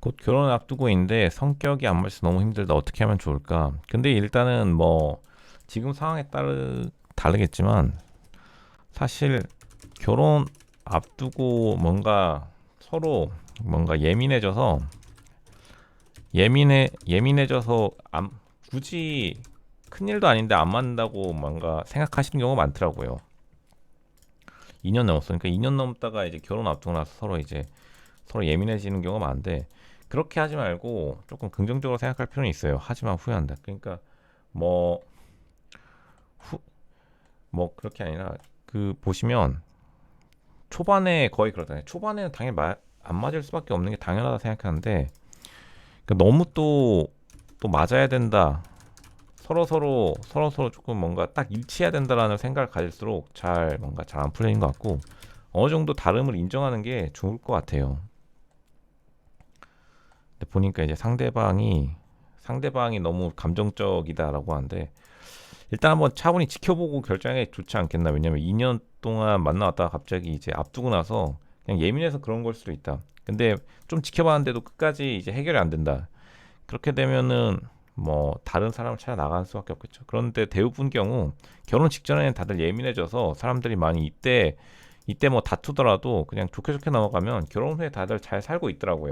곧 결혼 앞두고 있는데 성격이 안 맞아서 너무 힘들다. 어떻게 하면 좋을까? 근데 일단은 뭐 지금 상황에 따르 다르겠지만 사실 결혼 앞두고 뭔가 서로 뭔가 예민해져서 예민해 예민해져서 안, 굳이 큰 일도 아닌데 안 맞는다고 뭔가 생각하시는 경우가 많더라고요. 2년 넘었으니까 2년 넘다가 이제 결혼 앞두고 나서 서로 이제 서로 예민해지는 경우가 많은데 그렇게 하지 말고 조금 긍정적으로 생각할 필요는 있어요. 하지만 후회한다. 그러니까 뭐 후 뭐 그렇게 아니라 그 보시면 초반에 거의 그렇잖아요. 초반에는 당연히 마, 안 맞을 수밖에 없는 게 당연하다 생각하는데 그러니까 너무 또또 맞아야 된다. 서로 서로 서로 서로 조금 뭔가 딱 일치해야 된다라는 생각을 가질수록 잘 뭔가 잘 안 풀리는 것 같고 어느 정도 다름을 인정하는 게 좋을 것 같아요. 근데 보니까 이제 상대방이 상대방이 너무 감정적이다라고 하는데 일단 한번 차분히 지켜보고 결정하는 게 좋지 않겠나 왜냐면 2년 동안 만나왔다가 갑자기 이제 앞두고 나서 그냥 예민해서 그런 걸 수도 있다. 근데 좀 지켜봤는데도 끝까지 이제 해결이 안 된다. 그렇게 되면은 뭐 다른 사람을 찾아 나가는 수밖에 없겠죠. 그런데 대부분 경우 결혼 직전에는 다들 예민해져서 사람들이 많이 이때 이때 뭐 다투더라도 그냥 좋게 좋게 넘어가면 결혼 후에 다들 잘 살고 있더라고요.